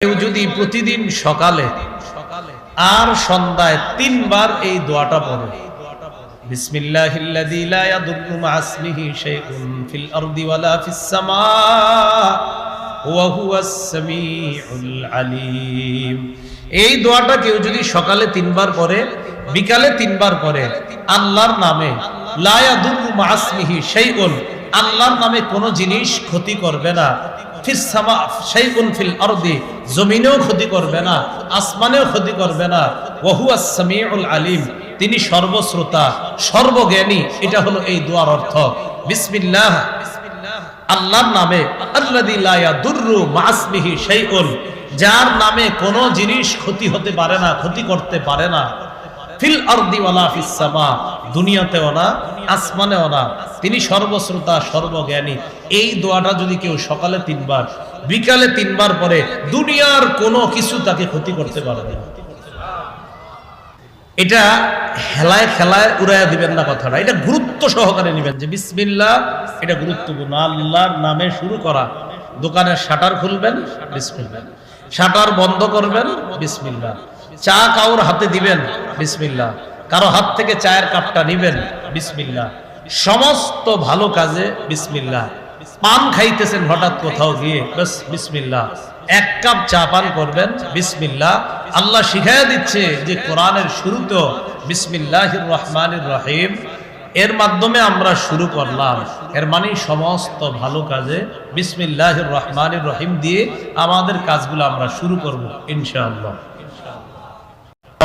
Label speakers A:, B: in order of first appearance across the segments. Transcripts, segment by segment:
A: কেউ যদি প্রতিদিন সকালে আর সন্ধ্যায় তিনবার এই দোয়াটা পড়ে এই দোয়াটা কেউ যদি সকালে তিনবার পড়ে, বিকালে তিনবার পড়ে, আল্লাহর নামে, লা ইয়াদুররু মা আল্লাহর নামে কোনো জিনিস ক্ষতি করবে না। জমিনেও ক্ষতি করবে না, আসমানেও ক্ষতি করবে না। আলিম, তিনি সর্বশ্রোতা, সর্বজ্ঞানী, এটা হলো এই দোয়ার অর্থ। বিসমিল্লাহ, আল্লাহর নামে শাইউন, যার নামে কোনো জিনিস ক্ষতি হতে পারে না, ক্ষতি করতে পারে না। ফিল আরদি ওয়ালা ফিস সামা। দুনিয়াতেও না, আসমানেও না। তিনি সর্বশ্রোতা, সর্বজ্ঞানী। এই দোয়াটা যদি কেউ সকালে তিনবার, বিকালে তিনবার পরে দুনিয়ার কোনো কিছু তাকে ক্ষতি করতে পারে না। এটা হেলায় খেলায় উড়াইয়া দিবেন না কথাটা। এটা গুরুত্ব সহকারে নেবেন যে বিসমিল্লাহ, এটা গুরুত্বপূর্ণ। আল্লাহর নামে শুরু করা। দোকানের শাটার খুলবেন, বিসমিল্লাহ। শাটার বন্ধ করবেন, বিসমিল্লাহ। চা কাউর হাতে দিবেন? বিসমিল্লাহ। কারও হাত থেকে চায়ের কাপটা নিবেন? বিসমিল্লাহ। সমস্ত ভালো কাজে বিসমিল্লাহ। পান খাইতেছেন হঠাৎ কোথাও গিয়ে? বাস বিসমিল্লাহ। এক কাপ চা পান করবেন? বিসমিল্লাহ। আল্লাহ শিখাইয়া দিচ্ছে যে কোরআনের শুরুতেও বিসমিল্লাহির রহমানির রহিম, এর মাধ্যমে আমরা শুরু করলাম। এর মানে সমস্ত ভালো কাজে বিসমিল্লাহির রহমানির রহিম দিয়ে আমাদের কাজগুলো আমরা শুরু করব, ইনশাআল্লাহ।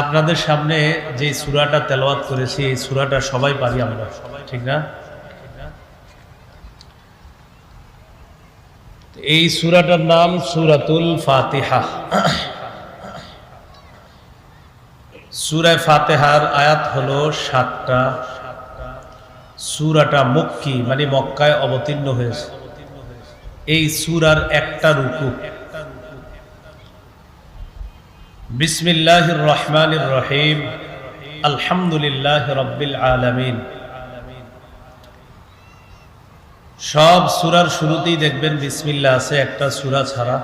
A: আপনাদের সামনে যে সুরাটা তেলাওয়াত করেছি, এই সুরাটা সবাই পারি আমরা। ঠিক না? এই সুরাটার নাম সুরাতুল ফাতিহা। সুরায় ফাতেহার আয়াত হলো সাতটা। সুরাটা মক্কি মানে মক্কায় অবতীর্ণ হয়েছে। এই সুরার একটা রুকু। বিসমিল্লাহির রহমানির রহিম আলহামদুলিল্লাহ রব্বিল আলামিন। সব সুরার শুরুতেই দেখবেন বিসমিল্লাহ আছে, একটা সুরা ছাড়া।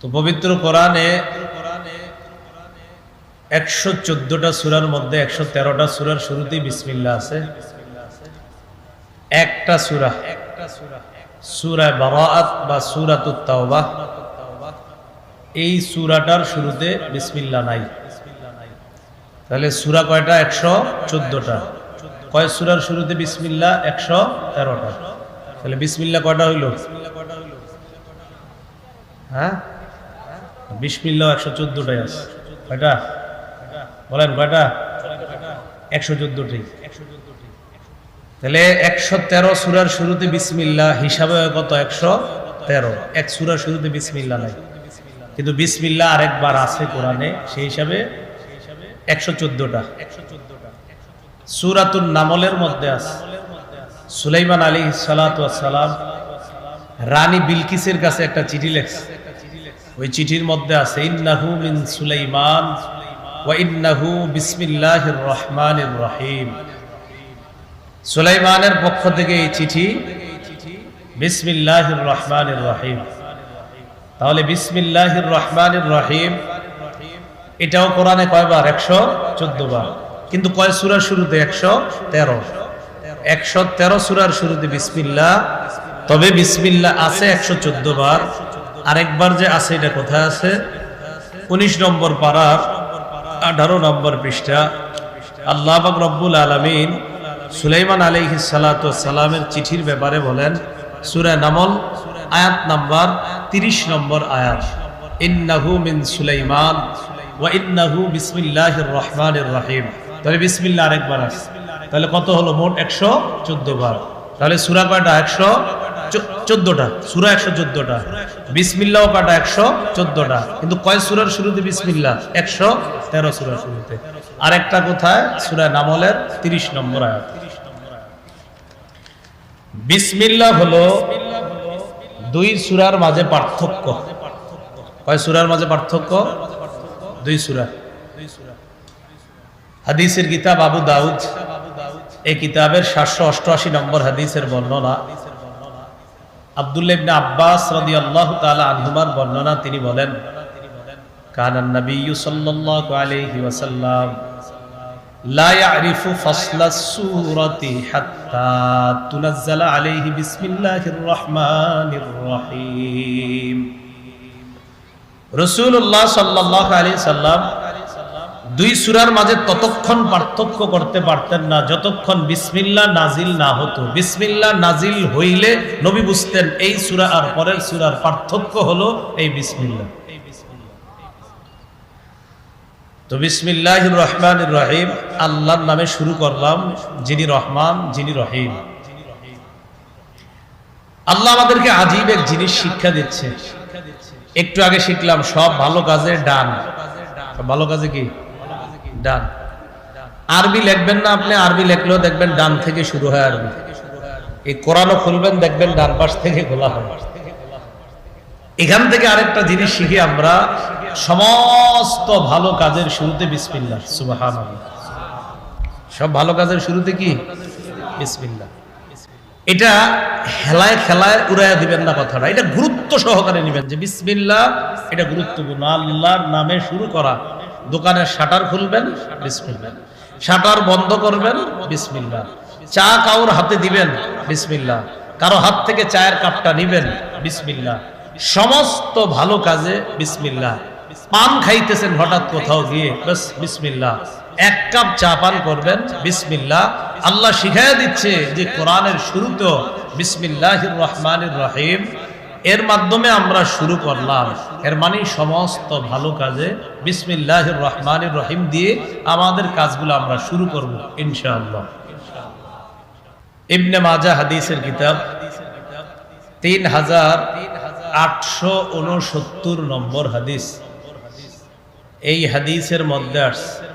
A: তো পবিত্র কোরআনে একশো চোদ্দটা সুরার মধ্যে একশো তেরোটা সুরার শুরুতেই বিসমিল্লা আছে। একটা সুরা একটা সুরা সুরায় বারাত বা সুরাতুত তাওবা। এই সুরাটার শুরুতে বিসমিল্লাহ নাই। তাহলে সুরা কয়টা? একশো চোদ্দটা। কয় সুরার শুরুতে বিসমিল্লা? একশো তেরোটা। তাহলে বিসমিল্লা কয়টা হইল? হ্যাঁ? বিসমিল্লা একশো চোদ্দটাই আছে। কয়টা? বলেন, কয়টা? একশো চোদ্দটি। তাহলে একশো তেরো সুরার শুরুতে বিসমিল্লা, হিসাবে কত? একশো তেরো। এক সুরার শুরুতে বিসমিল্লা নাই। কিন্তু বিসমিল্লা আরেকবার আছে কোরআনে, সেই হিসাবে একশো চোদ্দটা। সুরাতুল নামলের মধ্যে আছে। সুলাইমান আলী সালাম রানী বিলকিসের কাছে একটা চিঠি লেখছে। ওই চিঠির মধ্যে আছে, ইন্নাহু মিন সুলাইমান ওয়া ইন্নাহু বিসমিল্লাহির রহমানির রহিম। সুলাইমানের পক্ষ থেকে এই চিঠি, বিসমিল্লাহির রহমানির রহিম। তাহলে বিসমিল্লাহির রহমানির রহিম। এটাও কোরআনে কয়বার? একশো চোদ্দ বার। কিন্তু কয় সুরার শুরুতে? একশো তেরো। একশো তেরো সুরার শুরুতে বিসমিল্লা তবে বিসমিল্লা আছে একশো চোদ্দ বার। আরেকবার যে আছে, এটা কোথায় আছে? উনিশ নম্বর পাড়ার আঠারো নম্বর পৃষ্ঠা। আল্লাহ রব্বুল আলমিন সুলাইমান আলাইহি সালাতু সালামের চিঠির ব্যাপারে বলেন, সূরা নামল আয়াত নাম্বার 30 নম্বর আয়াত। ইন্নাহু মিন সুলাইমান ওয়া ইন্নাহু বিসমিল্লাহির রহমানির রহিম। তাহলে বিসমিল্লাহ আরেকবার আছে তাহলে কত হলো? মোট 114 বার। তাহলে সূরা কয়টা? 100 চোদ্দটা সুরা একশো চোদ্দটা। বিসমিল্লাও কাটা একশো চোদ্দটা। কিন্তু কয় সুরার শুরুতে বিসমিল্লা একশো তেরো সুরার শুরুতে। আর একটা কোথায়? সুরা নামলের তিরিশ নম্বর আয়াত। বিসমিল্লা হলো দুই সুরার মাঝে পার্থক্য। কয় সুরার মাঝে পার্থক্য? দুই সুরা। হাদিসের কিতাব আবু দাউদ। এই কিতাবের সাতশো অষ্টআশি নম্বর হাদিসের বর্ণনা। আব্দুল্লাহ ইবনে আব্বাস রাদিয়াল্লাহু তাআলা আনহুমার বর্ণনা, তিনি বলেন, কানান নবিয়্যু সাল্লাল্লাহু আলাইহি ওয়াসাল্লাম দুই সুরার মাঝে ততক্ষণ পার্থক্য করতে পারতেন না, যতক্ষণ বিসমিল্লা নাজিল না হতো। বিসমিল্লা নাজিল হইলে নবী বুঝতেন এই সুরা আর পরের সুরার পার্থক্য হলো এই বিসমিল্লা। তো বিসমিল্লাহ রহমান রহিম। আল্লাহর নামে শুরু করলাম যিনি রহমান, যিনি রহিম। আল্লাহ আমাদেরকে আজীব এক জিনিস শিক্ষা দিচ্ছে। একটু আগে শিখলাম, সব ভালো কাজের ডান। ভালো কাজে কি? ডান। আরবি লিখবেন না আপনি? আরবি লিখলেও দেখবেন ডান থেকে শুরু হয় আরবি। এই কোরআনও খুলবেন, দেখবেন ডান পাশ থেকে খোলা হয়। এখান থেকে আরেকটা জিনিস শিখি আমরা সমস্ত ভালো কাজের শুরুতে বিসমিল্লাহ সুবাহান সব ভালো কাজের শুরুতে কি? বিসমিল্লাহ। এটা হেলায় খেলায় উড়াইয়া দিবেন না কথাটা, এটা গুরুত্ব সহকারে নেবেন যে বিসমিল্লাহ, এটা গুরুত্বপূর্ণ। আল্লাহর নামে শুরু করা, দোকানের শাটার খুলবেন, বিসমিল্লাহ। শাটার বন্ধ করবেন, বিসমিল্লাহ। চা কাউর হাতে দিবেন, বিসমিল্লাহ। কারও হাত থেকে চায়ের কাপটা নিবেন বিসমিল্লা সমস্ত ভালো কাজে বিসমিল্লাহ। পান খাইতেছেন হঠাৎ কোথাও গিয়ে, বাস, বিসমিল্লাহ। এক কাপ চা পান করবেন, বিসমিল্লাহ। আল্লাহ শিখাইয়া দিচ্ছে যে কোরআনের শুরুতেও বিসমিল্লাহির রহমানির রহিম, এর মাধ্যমে আমরা শুরু করলাম। এর মানে সমস্ত ভালো কাজে বিসমিল্লাহ রহমান রহিম দিয়ে আমাদের কাজগুলো আমরা শুরু করব, ইনশাআল্লাহ। ইবনে মাজা হাদিসের কিতাব, তিন হাজার আটশো উনসত্তর নম্বর হাদিস। এই হাদিসের মধ্যে আসছে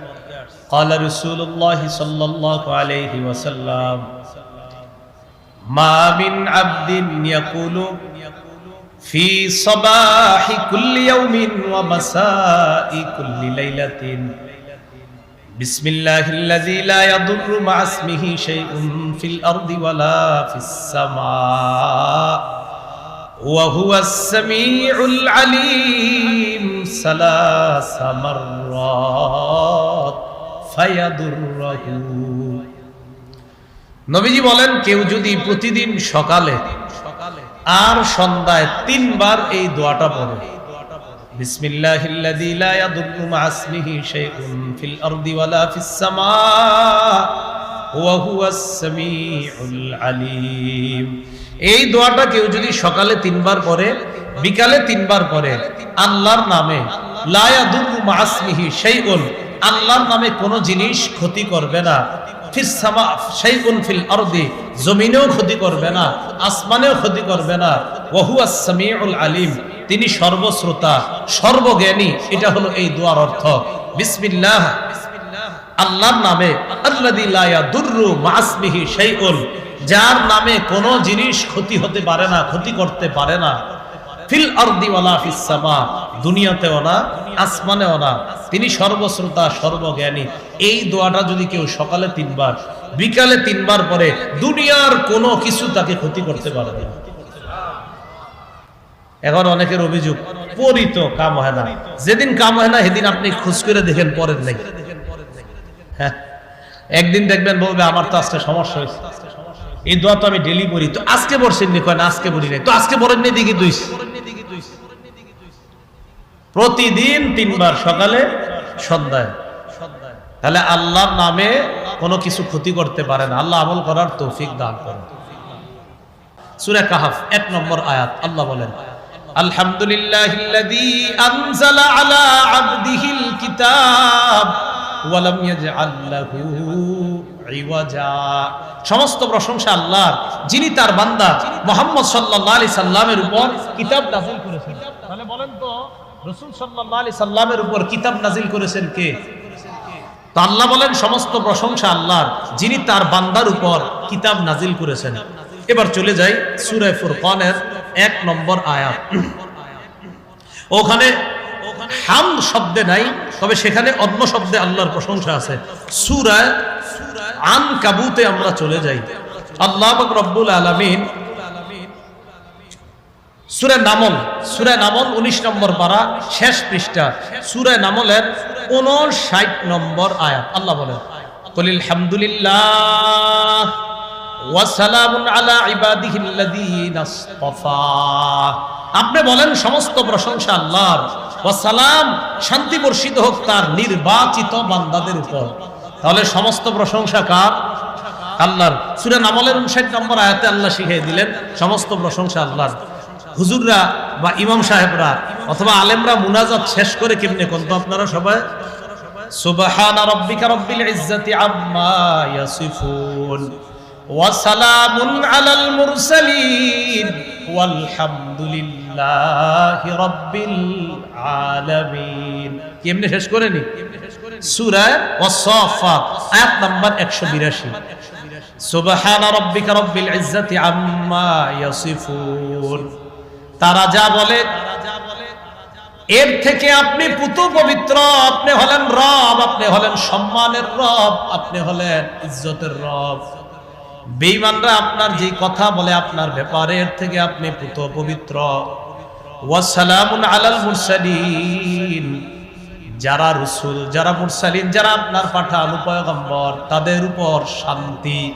A: قال رسول الله صلى الله عليه وسلم ما من عبد يقول في صباح كل يوم ومساء كل ليلة بسم الله الذي لا يضر مع اسمه شيء في الأرض ولا في السماء وهو السميع العليم ثلاث مرات فيضره নবীজি বলেন কেউ যদি প্রতিদিন সকালে আর সন্ধ্যায় তিনবার এই দোয়াটা পড়ে বিসমিল্লাহিল্লাযী লা ইয়াদুররু মা ইসমিহি শাইউন ফিল আরদি ওয়ালা ফিস সামা ওয়া হুয়াস সামিউল আলিম এই দোয়াটা কেউ যদি সকালে তিনবার পড়ে বিকালে তিনবার পড়ে আল্লাহর নামে আল্লাহর নামে কোনো জিনিস ক্ষতি করবে না। তিনি সর্বশ্রোতা, সর্বজ্ঞানী, এটা হলো এই দোয়ার অর্থ। বিসমিল্লাহ। আল্লাহর নামে যার নামে কোনো জিনিস ক্ষতি হতে পারে না, ক্ষতি করতে পারে না। ফিল দুনিয়াতেও না, আসমানেও না। তিনি সর্বশ্রোতা, সর্বজ্ঞানী। এই দোয়াটা যদি কেউ সকালে তিনবার, বিকালে তিনবার পরে দুনিয়ার কোনো কিছু তাকে ক্ষতি করতে না। এখন অনেকের অভিযোগ পরিত কাম হয় না। যেদিন কাম হয় না, সেদিন আপনি খোঁজ করে দেখেন, পরের নাই। হ্যাঁ একদিন দেখবেন বলবে, আমার তো আজকে সমস্যা হয়েছে। এই দোয়া তো আমি ডেলি পড়ি। তো আজকে পড়ছেন নি কয় না, আজকে পড়ি নাই। তো আজকে পড়েন নি দিকে দুইস প্রতিদিন তিনবার সকালে, সন্ধ্যায়। তাহলে আল্লাহর নামে কোনো কিছু ক্ষতি করতে পারে না। আল্লাহ আমল করার তৌফিক দান করেন। সূরা কাহাফ, এক নম্বর আয়াত, আল্লাহ বলেন, আলহামদুলিল্লাহিল্লাযী আনজালা আলা আবদিহিল কিতাব ওয়া লাম ইয়াজআল লাহু সমস্ত প্রশংসা আল্লাহ যিনি তার বান্দা মোহাম্মদ সাল্লাল্লাহু আলাইহি সাল্লামের উপর কিতাব নাজিল করেছেন। তাহলে বলেন তো, রাসূল সাল্লাল্লাহু আলাইহি সাল্লামের উপর কিতাব নাজিল করেছেন কে? আল্লাহ বলেন, সমস্ত প্রশংসা আল্লাহর, যিনি তার বান্দার উপর কিতাব নাজিল করেছেন। এবার চলে যাই সুরে ফুরকানের এক নম্বর আয়াত। ওখানে হাম শব্দে নাই, তবে সেখানে অন্য শব্দে আল্লাহর প্রশংসা আছে। সুরায় আন কাবুতে আমরা চলে যাই। আল্লাহ রব্বুল আলামিন সুরে নামল সুরে নামল উনিশ নম্বর পারা, শেষ পৃষ্ঠা। সুরে নামলের উনষাট নম্বর আয়াত। আল্লাহ বলেন আপনি বলেন, সমস্ত প্রশংসা আল্লাহর। ওয়াসালাম শান্তি বর্ষিত হোক তার নির্বাচিত বান্দাদের উপর। তাহলে সমস্ত প্রশংসা কার? আল্লাহর। সুরেন নামলের 59 নম্বর আয়াতে আল্লাহ শিখিয়ে দিলেন, সমস্ত প্রশংসা আল্লাহ হুজুররা বা ইমাম সাহেবরা অথবা আলেমরা মুনাজাত শেষ করে কেমনে কোন আপনারা সবাই? সুবহান রাব্বিকা রব্বিল ইজ্জাতি আম্মা ইয়াসিফুন। ওয়া সালামুন আলাল মুরসালিন, ওয়ালহামদুলিল্লাহি রাব্বিল আলামিন। কেমনে শেষ করে নি? সূরা ওয়াস-সাফাত আয়াত নাম্বার 182 সুবহান রাব্বিকা রব্বিল ইজ্জাতি আম্মা ইয়াসিফুন। তারা যা বলে, এর থেকে আপনি পুতু পবিত্র, আপনি হলেন রব, আপনি হলেন সম্মানের রব, আপনি হলেন ইজ্জতের রব। বেঈমানরা আপনার যে কথা বলে আপনার ব্যাপারে, এর থেকে আপনি পুত পবিত্র। ওয়াসালামুন আলাল মুরসালিন। যারা রসুল, যারা মুরসালিন, যারা আপনার পাঠান পয়গম্বর, তাদের উপর শান্তি।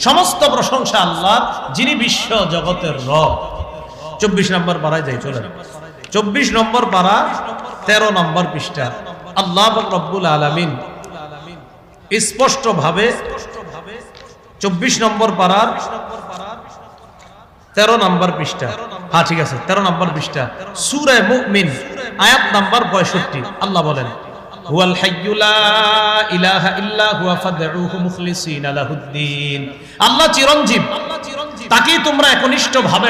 A: সমস্ত প্রশংসা আল্লাহ যিনি বিশ্ব জগতের রব। চব্বিশ নম্বর পাড়ায় যাই, চলেন। চব্বিশ নম্বর পাড়া, তেরো নম্বর পৃষ্ঠা আল্লাহ রব্বুল আলামিন স্পষ্ট ভাবে চব্বিশ নম্বর পাড়ার তেরো নম্বর পৃষ্ঠা। হ্যাঁ ঠিক আছে, তেরো নম্বর পৃষ্ঠা। সুরে মুমিন, আয়াত নাম্বার পঁয়ষট্টি। আল্লাহ বলেন, হুয়াল হাইয়্যু লা ইলাহা ইল্লা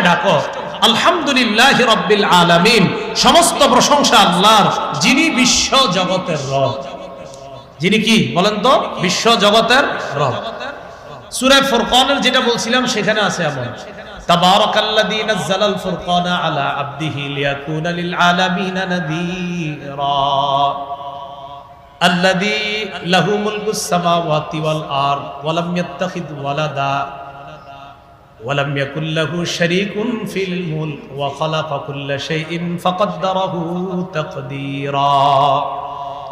A: ডাকো। আলহামদুলিল্লাহি রাব্বিল আলামিন। সমস্ত প্রশংসা আল্লাহর, যিনি বিশ্ব জগতের রব। যিনি কি? বলেন তো, বিশ্ব জগতের রব। সুরে ফুরকানের যেটা বলছিলাম, সেখানে আছে এমন। তাবারাকাল্লাযী নাযালাল ফুরকানা আলা আবদিহি লিয়াকুনা লিল আলামিনা নাযীরা। আল্লাযী লাহু মুলকুস সামাওয়াতি ওয়াল আরদ ওয়া ইয়াত্তাখিদ ওয়ালাদা। ওয়ালাম ইয়াকুল্লাহু শারীকুন ফিল মুলক ওয়া খালাকা কুল্লা শাইইন ফাকাদ্দারাহু তাকদীরা।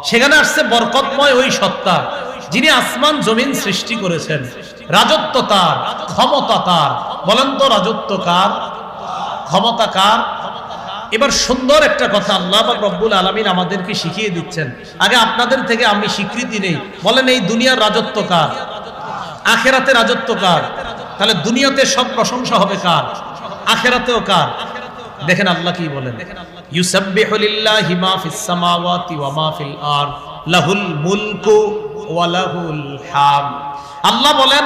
A: সেখানে আসছে বরকতময় ওই সত্তা, যিনি আসমান জমিন সৃষ্টি করেছেন। রাজত্ব তার, ক্ষমতা তার। বলেন তো রাজত্ব কার? ক্ষমতা কার? এবার সুন্দর একটা কথা আল্লাহ রব্বুল আলমিন আমাদেরকে শিখিয়ে দিচ্ছেন। আগে আপনাদের থেকে আমি স্বীকৃতি নেই। বলেন এই দুনিয়ার রাজত্ব কার? আখেরাতে রাজত্ব কার? তাহলে দুনিয়াতে সব প্রশংসা হবে কার? আখেরাতেও কার? দেখেন আল্লাহ কি বলেন? ইউসাব্বিহু লিল্লাহি মা ফিস সামাওয়াতি ওয়া মা ফিল আরদ, লাহুল মুলকু ওয়া লাহুল হাম। আল্লাহ বলেন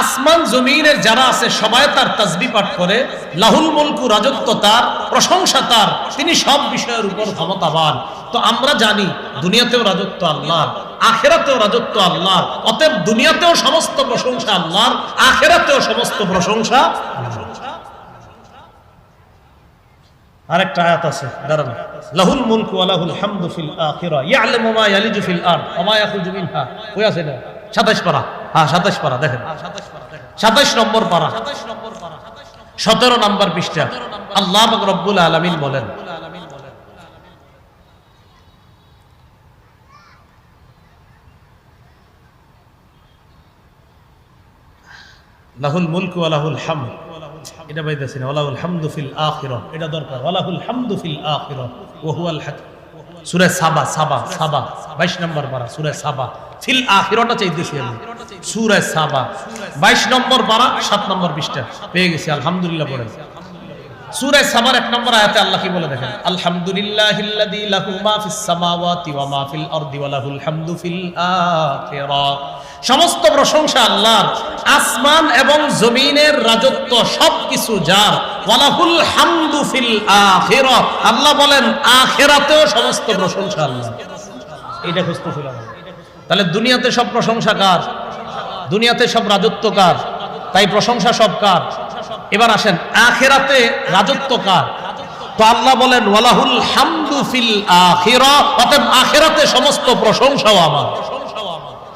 A: আসমান জমিনের যারা আছে, সবাই তার তাজবি পাঠ করে। লাহুল মুলকু রাজত্ব তার, প্রশংসা তার, তিনি সব বিষয়ের উপর ক্ষমতাবান। তো আমরা জানি, দুনিয়াতেও রাজত্ব আল্লাহর, আখেরাতেও রাজত্ব আল্লাহর, অতএব দুনিয়াতেও সমস্ত প্রশংসা আল্লাহর, আখেরাতেও সমস্ত প্রশংসা আরেকটা আয়াত আছে, দাঁড়ান। লাহুল মুলকু ওয়া লাহুল হামদু ফিল আখিরা, ইয়ালামু মা ইয়ালিজু ফিল আরদ, ওয়া মা ইয়াখরুজু মিনহা। ওই আছে না 27 পারা। হ্যাঁ সাতাশ পারা, দেখেন। সাতাশ নম্বর পারা। সতেরো নম্বর পৃষ্ঠা। আল্লাহ রব্বুল আলমিন বলেন, লাহুল মুলক হাম এটা পাইতেছি না। ওলাহুল হামদু আখিরা এটা দরকার। ওয়ালাহুল হামদুফিল আখিরা ওয়া হাকিম সূরা সাবা সাবা সাবা। 22 নম্বর পারা, সুরে সাবা। ফিল আখিরটা চাইতেছি আমি। সুরে সাবা। 22 নম্বর পারা, সাত নম্বর পৃষ্ঠা। পেয়ে গেছি, আলহামদুলিল্লাহ পড়েন সূরা সাবার এক নম্বর আয়াতে আল্লাহ কি বলে দেখেন? সমস্ত প্রশংসা আল্লাহর। আসমান এবং জমিনের রাজত্ব যার। ওয়ালাহুল হামদু ফিল আল্লাহ বলেন, আখিরাতেও সমস্ত প্রশংসা আল্লাহ এটা খুঁজতেছিলাম তাহলে দুনিয়াতে সব প্রশংসা কার? দুনিয়াতে সব রাজত্ব কার? তাই প্রশংসা সব কার? এবার আসেন আখেরাতে রাজত্ব কার? তো আল্লাহ বলেন ওয়ালাহুল হামদু ফিল আখিরা অতএব আখেরাতে সমস্ত প্রশংসাও আমার।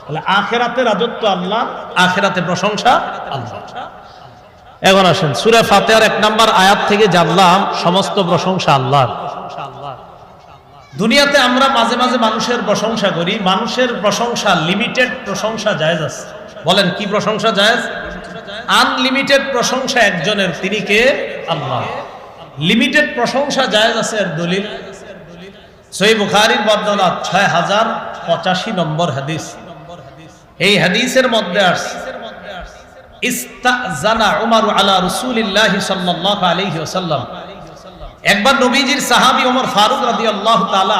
A: তাহলে আখেরাতে রাজত্ব আল্লাহ। আখেরাতে প্রশংসা আল্লাহ। এখন আসেন সূরা ফাতিহার এক নাম্বার আয়াত থেকে জানলাম সমস্ত প্রশংসা আল্লাহর। দুনিয়াতে আমরা মাঝে মাঝে মানুষের প্রশংসা করি মানুষের প্রশংসা লিমিটেড প্রশংসা জায়েজ আছে। বলেন কি প্রশংসা জায়েজ? আনলিমিটেড প্রশংসা একজনের, তিনি কে? আল্লাহ। লিমিটেড প্রশংসা জায়েজ আছে এর দলিল। সহি বুখারীর বর্ণনা ছয় হাজার পঁচাশি নম্বর হাদিস। এই হাদিসের মধ্যে ইস্তাজানা আলা সাল্লাল্লাহু আলাইহি ওয়াসাল্লাম। একবার নবীজির সাহাবী ওমর ফারুক রাদিয়াল্লাহু তাআলা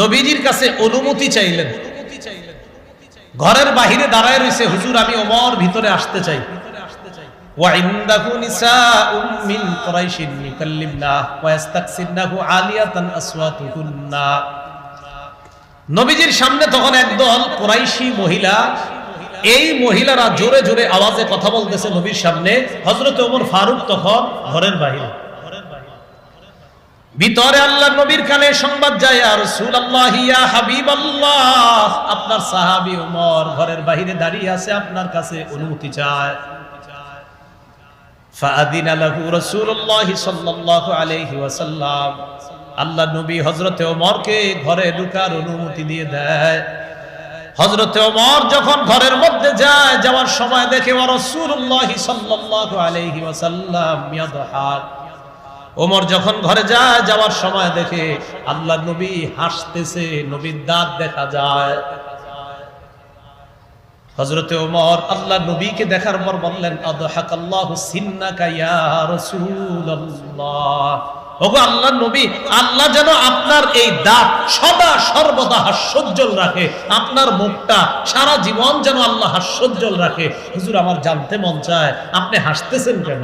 A: নবীজির কাছে অনুমতি চাইলেন। ঘরের বাহিরে দাঁড়ায় রয়েছে, হুজুর, আমি ওমর ভিতরে আসতে চাই। নবীজির সামনে তখন মহিলা, এই মহিলারা জোরে জোরে কথা বলতেছে নবীর সামনে। হজরত ওমর ফারুক তখন ঘরের বাহিরে। ভিতরে আল্লাহ নবীর কানে সংবাদ যায় আর রাসূলুল্লাহ, ইয়া হাবিবাল্লাহ। আপনার সাহাবী ওমর ঘরের বাহিরে দাঁড়িয়ে আছে, আপনার কাছে অনুমতি চায়। ফাআদিনা লাহু রাসূলুল্লাহ সাল্লাল্লাহু আলাইহি ওয়াসাল্লাম। আল্লাহ নবী হযরতে ওমরকে ঘরে ঢোকার অনুমতি দিয়ে দেয়। হযরতে ওমর যখন ঘরের মধ্যে যায়, যাওয়ার সময় দেখে ওয়া রাসূলুল্লাহ সাল্লাল্লাহু আলাইহি ওয়াসাল্লাম ইয়াদহাক ওমর যখন ঘরে যায়, যাওয়ার সময় দেখে আল্লাহ নবী হাসতেছে, নবীর দাঁত দেখা যায়। ওমর আল্লাহ নবীকে দেখার পর বললেন আল্লাহ নবী, আল্লাহ যেন আপনার এই দাঁত সদা সর্বদা হাস্যোজ্জ্বল রাখে। আপনার মুখটা সারা জীবন যেন আল্লাহ হাস্যোজ্জ্বল রাখে। হুজুর, আমার জানতে মন চায়, আপনি হাসতেছেন কেন?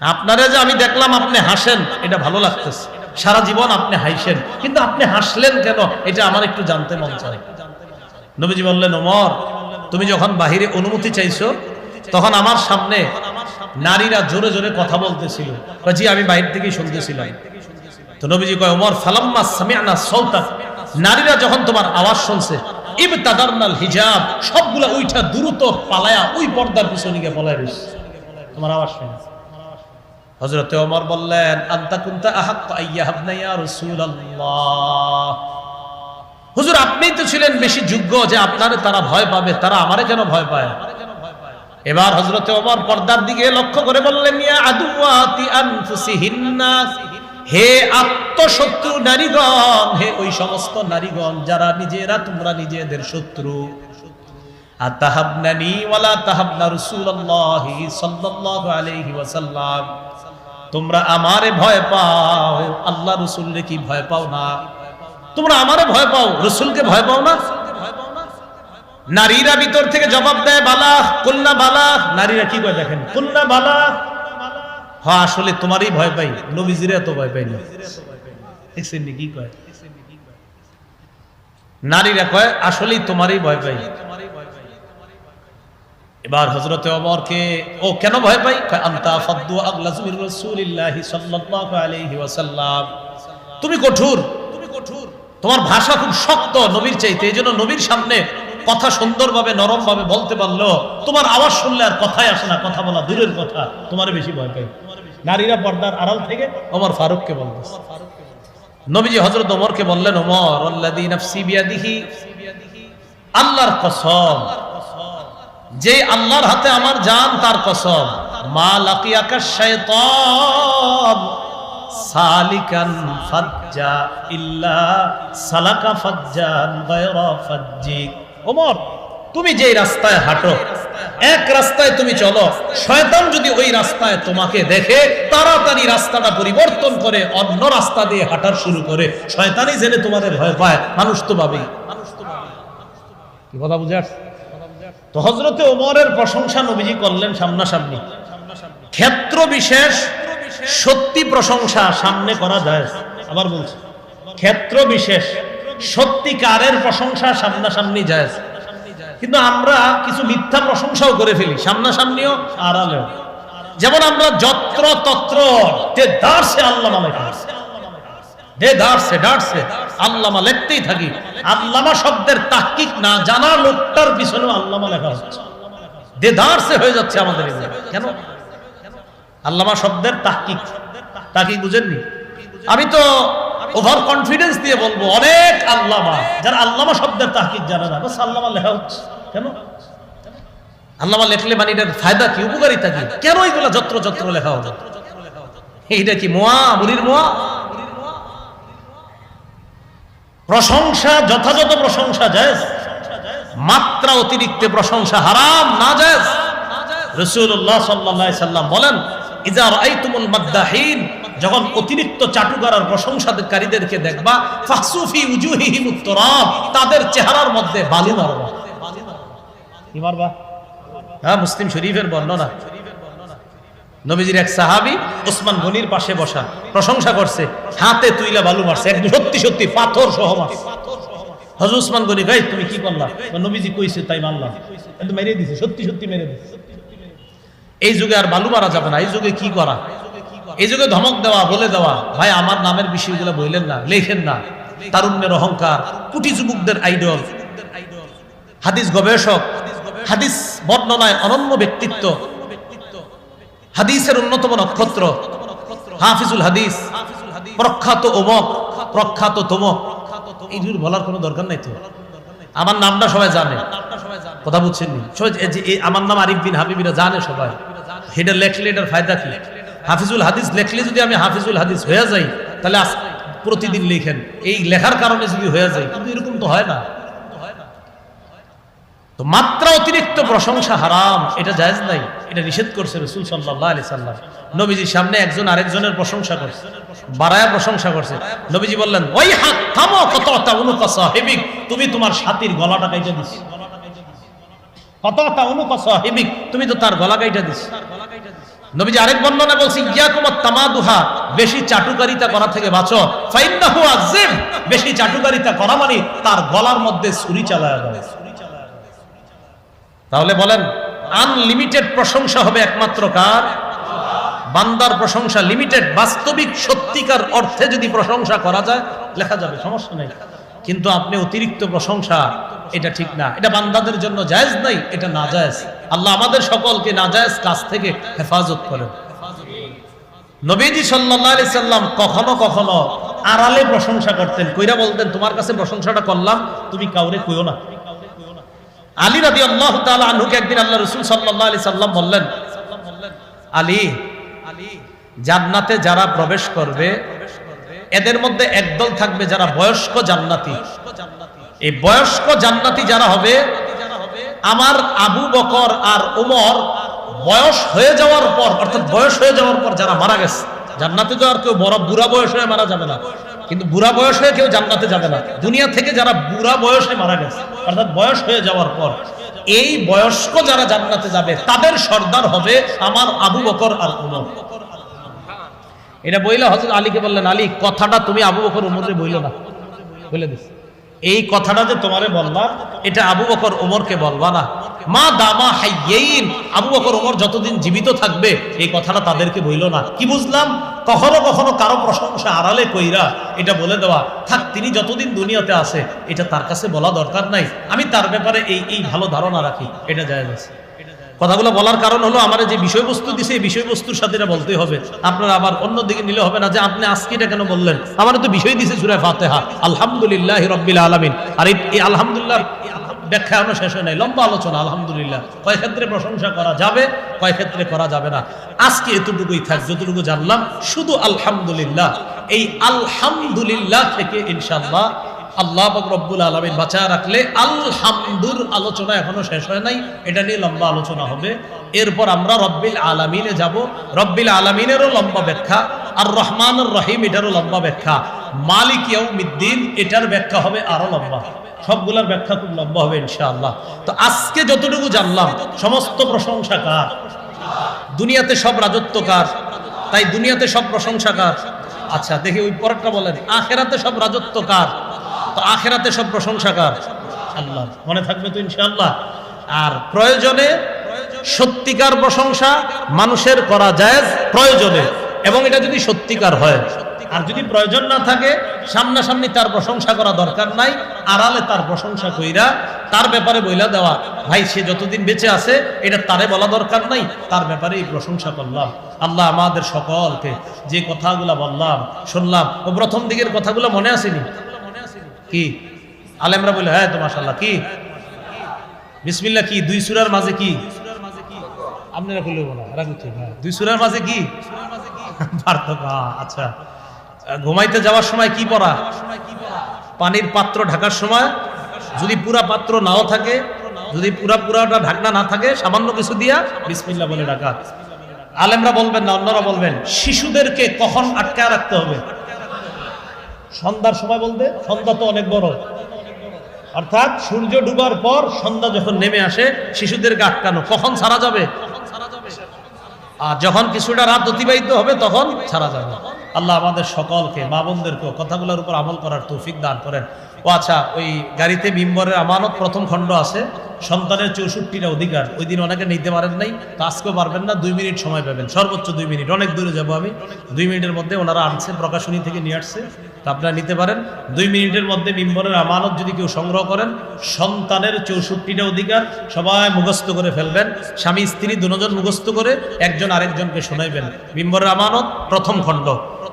A: আপনারা যে আমি দেখলাম আপনি হাসেন, এটা ভালো লাগতেছে। সারা জীবন আপনি হাসেন। কিন্তু আপনি হাসলেন কেন? এটা আমার একটু জানতে মন চায়। নবীজি বললেন, ওমর, তুমি যখন বাহিরে অনুমতি চাইছো, তখন আমার সামনে নারীরা জোরে জোরে কথা বলতেছিল। জি, আমি বাহির থেকেই শুনতেছিলাম। তো নবীজি কয়, ওমর, ফালাম্মা সামিআনা সাউতা। নারীরা যখন তোমার আওয়াজ শুনছে, ইবতাদারনাল হিজাব, সবগুলা উইঠা দ্রুত পালায়া ওই পর্দার পিছনে গিয়ে পলায় তোমার আওয়াজ শুনে। হজরতে ওমর বললেন, আন্তা কুন্তা আহাক্ক আইয়াহাবনা ইয়া রাসূলুল্লাহ? হুজুর আপনিই তো ছিলেন বেশি যোগ্য যে আপনারে তারা ভয় পাবে, তারা আমারে কেন ভয় পায়? এবার হজরতে ওমর পর্দার দিকে লক্ষ্য করে বললেন, ইয়া আদুওয়াতি আনফুসিহিন্না, হে আত্মশত্রু নারীগণ, হে ওই সমস্ত নারীগণ, যারা নিজেরা তোমরা নিজেদের শত্রু। আতাহাবনানি ওয়ালা তাহাবনা রাসূলুল্লাহি সাল্লাল্লাহু আলাইহি ওয়াসাল্লাম। তোমরা আমারে ভয় পাও। আল্লাহ রসুলকে কি ভয় পাও না? তোমরা আমারে ভয় পাও, রসুলকে ভয় পাও না? নারীরা ভিতর থেকে জবাব দেয়, বালা কন্যা বালা। নারীরা কি কয় দেখেন? কন্যা বালা। হ্যাঁ আসলে তোমারই ভয় পাই, নবীজিরে এত ভয় পাই না কি কয়? নারীরা কয়, আসলেই তোমারই ভয় পাই। এবার হজরতে অমরকে ও কেন ভয় পাই আন্তা তুমি কঠোর তুমি কঠোর। তোমার ভাষা খুব শক্ত নবীর চাইতে, এই জন্য নবীর সামনে কথা সুন্দরভাবে, নরমভাবে বলতে পারল। তোমার আওয়াজ শুনলে আর কথাই আসে না, কথা বলা দূরের কথা। তোমার বেশি ভয় পাই নারীরা পর্দার আড়াল থেকে ওমর ফারুককে বলতো নবীজি হজরত ওমরকে বললেন নাফসি বিয়াদিহি, আল্লাহর কসম যে আল্লাহর হাতে আমার জান, তার কসম। মা লাকিয়াকা শাইতান সালিকান ফাজ্জা ইল্লা সালাকা ফাজ্জান গায়রা ফাজ্জিক। ওমর, তুমি যেই রাস্তায় হাঁটো, এক রাস্তায় তুমি চলো। শয়তান যদি ওই রাস্তায় তোমাকে দেখে, তাড়াতাড়ি রাস্তাটা পরিবর্তন করে, অন্য রাস্তা দিয়ে হাঁটার শুরু করে, শয়তানই জেনে তোমাদের ভয় পায়। মানুষ তো পাবেই কি কথা বুঝে আসছে? তো হজরতে ওমরের প্রশংসা নবীজি করলেন সামনাসামনি। ক্ষেত্র বিশেষ, সত্যি প্রশংসা সামনে করা যায়। আবার বলছি, ক্ষেত্র বিশেষ, সত্যিকারের প্রশংসা সামনাসামনি যায়। কিন্তু আমরা কিছু মিথ্যা প্রশংসাও করে ফেলি, সামনাসামনিও আড়ালেও। যেমন আমরা যত্র তত্র আল্লাহ লেখা দে দার্সে ডার্সে আল্লামা লিখতেই থাকি। আল্লামা শব্দের তাহকিক না জানা লোকটার পিছনেও আল্লামা লেখা হচ্ছে। দে দার্সে হয়ে যাচ্ছে আমাদের। কেন? আল্লামা শব্দের তাহকিক। তাহকিক বুঝেননি? আমি তো ওভার কনফিডেন্স দিয়ে বলব, অনেক আল্লামা, যারা আল্লামা শব্দের তাহকিক জানে না, বাস আল্লামা লেখা হচ্ছে। কেন? আল্লামা লেখলে মানে এটার ফায়দা কি, উপকারিতা কি? কেন এগুলো যত্র যত্র লেখা হবে এইটা কি মোয়া, মুড়ির মোয়া? প্রশংসা, যথাযথ প্রশংসা যায় মাত্রা অতিরিক্ত প্রশংসা হারাম, না যায় রসুল্লাহ সাল্লাহ সাল্লাম বলেন ইজার আইতুমুল মাদ্দাহিন যখন অতিরিক্ত চাটুকারার প্রশংসাকারীদেরকে দেখবা ফাসুফি উজুহিহিম উত্তরাব তাদের চেহারার মধ্যে বালি মারবা। কি মারবা? হ্যাঁ মুসলিম শরীফের বর্ণনা। নবীজির এক সাহাবি ওসমান গনির পাশে বসা প্রশংসা করছে, হাতে তুইলা বালু মারছে একদম সত্যি সত্যি পাথর সহ মারছে। হজর উসমান গনি গাই তুমি কি করলা? নবীজি কইছে, তাই মানলাম কিন্তু মেরে দিছে সত্যি সত্যি মেরে দিছে। এই যুগে আর বালু মারা যাবে না, এই যুগে কি করা? এই যুগে ধমক দেওয়া, বলে দেওয়া, ভাই, আমার নামের বিষয়গুলো বললেন না, লেখেন না। তারুণ্যের অহংকার, কুটি যুবকদের আইডল। হাদিস গবেষক, হাদিস বর্ণনায় অনন্য ব্যক্তিত্ব। হাদিসের অন্যতম নক্ষত্র, হাফিজুল হাদিস, প্রখ্যাত ওমক প্রখ্যাত তোমক। এইগুলো বলার কোনো দরকার নাই তো? আমার নামটা সবাই জানে। কথা বুঝছেন আমার নাম আরিফ বিন হাবিবিরা জানে সবাই। হেডার লেখলে এটার ফায়দা কি? হাফিজুল হাদিস লেখলে যদি আমি হাফিজুল হাদিস হয়ে যাই, তাহলে প্রতিদিন লিখেন। এই লেখার কারণে যদি হয়ে যায় কিন্তু এরকম তো হয় না। তো মাত্রা অতিরিক্ত প্রশংসা হারাম, এটা জায়েজ নাই। এটা নিষেধ করছে রসুল সাল্লাহ আলি সাল্লাম। নবীজির সামনে একজন আরেকজনের প্রশংসা করছে, বাড়ায়া প্রশংসা করছে। নবীজি বললেন ওই হাত থামো কত হেবিক তুমি তোমার সাথীর গলাটা কাইটা দিস। মানে তার গলার মধ্যে তাহলে বলেন আনলিমিটেড প্রশংসা হবে একমাত্র কার? বান্দার প্রশংসা লিমিটেড বাস্তবিক, সত্যিকার অর্থে যদি প্রশংসা করা যায়, লেখা যাবে, সমস্যা নেই। কিন্তু আপনি অতিরিক্ত প্রশংসা, এটা ঠিক না। এটা বান্দাদের জন্য জায়েজ নাই, এটা না জায়েজ আল্লাহ আমাদের সকলকে না জায়েজ কাজ থেকে হেফাজত করেন। নবীজি আলাইহি সাল্লাম কখনো কখনো আড়ালে প্রশংসা করতেন। কইরা বলতেন, তোমার কাছে প্রশংসাটা করলাম, তুমি কাউরে কইও না। আলী রাদি আল্লাহ আনহুকে একদিন আল্লাহ রসুল সাল্লাহ আলি সাল্লাম বললেন, আলী, জান্নাতে যারা প্রবেশ করবে, এদের মধ্যে একদল থাকবে যারা বয়স্ক জান্নাতি। এই বয়স্ক জান্নাতি যারা হবে, আমার আবু বকর আর ওমর বয়স হয়ে যাওয়ার পর, অর্থাৎ বয়স হয়ে যাওয়ার পর যারা মারা গেছে, জান্নাতে তো আর কেউ বড়, বুড়া বয়স হয়ে মারা যাবে না। কিন্তু বুড়া বয়স হয়ে কেউ জান্নাতে যাবে না। দুনিয়া থেকে যারা বুড়া বয়সে মারা গেছে, অর্থাৎ বয়স হয়ে যাওয়ার পর, এই বয়স্ক যারা জান্নাতে যাবে, তাদের সর্দার হবে আমার আবু বকর আর উমর। এটা বইলে হজরত আলীকে বললেন, আলী, কথাটা তুমি আবু বকর উমরে বইল না। বলে দিস এই কথাটা যে তোমারে বলবা, এটা আবু বকর ওমরকে বলবা না। মা দামা হাইয়েইন। আবু বকর ওমর যতদিন জীবিত থাকবে, এই কথাটা তাদেরকে বইল না। কি বুঝলাম? কখনো কখনো কারও প্রশংসা আড়ালে কইরা এটা বলে দেওয়া। থাক, তিনি যতদিন দুনিয়াতে আছে, এটা তার কাছে বলা দরকার নাই। আমি তার ব্যাপারে এই এই ভালো ধারণা রাখি। এটা যায় আছে কথাগুলো বলার কারণ হলো, আমার যে বিষয়বস্তু দিছে, এই বিষয়বস্তুর সাথে এটা বলতে হবে। আপনারা আবার অন্য দিকে নিলে হবে না যে আপনি আজকে এটা কেন বললেন? আমার তো বিষয় দিছে সুরায় ফাতেহা। আলহামদুলিল্লাহ রব্বিল আলামিন। আর এই আলহামদুলিল্লাহ ব্যাখ্যা এখনও শেষ হয় নাই, লম্বা আলোচনা, আলহামদুলিল্লাহ। কয় ক্ষেত্রে প্রশংসা করা যাবে, কয় ক্ষেত্রে করা যাবে না। আজকে এতটুকুই থাক, যতটুকু জানলাম, শুধু আলহামদুলিল্লাহ। এই আলহামদুলিল্লাহ থেকে ইনশাল্লাহ আল্লাহ রব্বুল আলমিন বাঁচা রাখলে আলহামদুর আলোচনা এখনও শেষ হয় নাই, এটা নিয়ে লম্বা আলোচনা হবে। এরপর আমরা রব্বিল আলামিনে যাব। রব্বিল আলামিনেরও লম্বা ব্যাখ্যা, আর রহমানুর রহিম এটারও লম্বা ব্যাখ্যা। মালিক ইয়াউমিদ্দিন, এটার ব্যাখ্যা হবে আরও লম্বা। সবগুলোর ব্যাখ্যা খুব লম্বা হবে ইনশাআল্লাহ। তো আজকে যতটুকু জানলাম, সমস্ত প্রশংসা কার? দুনিয়াতে সব রাজত্ব কার? তাই দুনিয়াতে সব প্রশংসা কার? আচ্ছা দেখি ওই পরেরটা বলেন আখেরাতে সব রাজত্ব কার? তো আখেরাতে সব প্রশংসা কার? আল্লাহ, মনে থাকবে তো ইনশাআল্লাহ। আর প্রয়োজনে সত্যিকার প্রশংসা মানুষের করা যায় প্রয়োজনে। এবং এটা যদি সত্যিকার হয় আর যদি প্রয়োজন না থাকে, সামনাসামনি তার প্রশংসা করা দরকার নাই, আড়ালে তার প্রশংসা কইরা তার ব্যাপারে বইলা দেওয়া। ভাই, সে যতদিন বেঁচে আছে, এটা তারে বলা দরকার নাই, তার ব্যাপারে এই প্রশংসা করলাম। আল্লাহ আমাদের সকলকে যে কথাগুলা বললাম, শুনলাম, ও প্রথম দিকের কথাগুলো মনে আসেনি? কি? আলেমরা বলে হ্যাঁ তো মাসাল্লাহ কি? বিসমিল্লা কি? দুই সুরার মাঝে কি? আপনারা বললে বলো রাখুন দুই সুরার মাঝে কি? পার্থক্য আচ্ছা। ঘুমাইতে যাওয়ার সময় কি পড়া? পানির পাত্র ঢাকার সময়। যদি পুরা পাত্র নাও থাকে, যদি পুরা পুরাটা ঢাকনা না থাকে, সামান্য কিছু দিয়া বিসমিল্লা বলে ঢাকা আলেমরা বলবেন না, অন্যরা বলবেন, শিশুদেরকে কখন আটকা রাখতে হবে? সন্ধ্যার সময় বলতে, সন্ধ্যা তো অনেক বড়। অর্থাৎ সূর্য ডুবার পর সন্ধ্যা যখন নেমে আসে, শিশুদেরকে আটকানো। কখন ছাড়া যাবে? আর যখন কিছুটা রাত অতিবাহিত হবে, তখন ছাড়া যাবে। আল্লাহ আমাদের সকলকে, মা বোনদেরকেও কথাগুলোর উপর আমল করার তৌফিক দান করেন। ও আচ্ছা ওই গাড়িতে মিম্বরের আমানত প্রথম খণ্ড আছে, সন্তানের চৌষট্টিটা অধিকার। ওই দিন অনেকে নিতে পারেন নাই, তো আজকেও পারবেন না, দুই মিনিট সময় পাবেন। সর্বোচ্চ দুই মিনিট, অনেক দূরে যাব আমি। দুই মিনিটের মধ্যে ওনারা আনছে, প্রকাশনী থেকে নিয়ে আসছে, তো আপনারা নিতে পারেন। দুই মিনিটের মধ্যে মিম্বরের আমানত যদি কেউ সংগ্রহ করেন, সন্তানের চৌষট্টিটা অধিকার সবাই মুখস্থ করে ফেলবেন। স্বামী, স্ত্রী, দুজন মুখস্থ করে একজন আরেকজনকে শোনাইবেন। মিম্বরের আমানত প্রথম খণ্ড।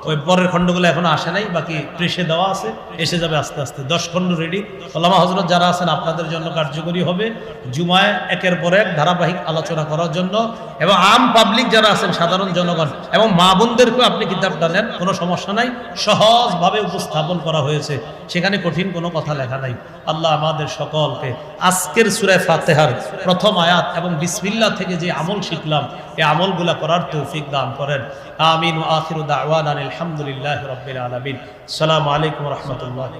A: ওই পরের খণ্ডগুলো এখনও আসে নাই, বাকি প্রেসে দেওয়া আছে, এসে যাবে আস্তে আস্তে। দশ খণ্ড রেডি ওলামা হজরত যারা আছেন, আপনাদের জন্য কার্যকরী হবে। জুমায় একের পর এক ধারাবাহিক আলোচনা করার জন্য। এবং আম পাবলিক যারা আছেন, সাধারণ জনগণ এবং মা বোনদেরকেও আপনি কিতাবটা নেন, কোনো সমস্যা নাই। সহজভাবে উপস্থাপন করা হয়েছে। সেখানে কঠিন কোনো কথা লেখা নাই। আল্লাহ আমাদের সকলকে আজকের সুরায় ফাতেহার প্রথম আয়াত এবং বিসমিল্লা থেকে যে আমল শিখলাম এই আমলগুলা করার তৌফিক দান করেন। আমিন আখির দাওয়ান আলহামদুলিল্লাহ রবিল আলমিন। সালাম আলাইকুম রহমতুল্লাহ।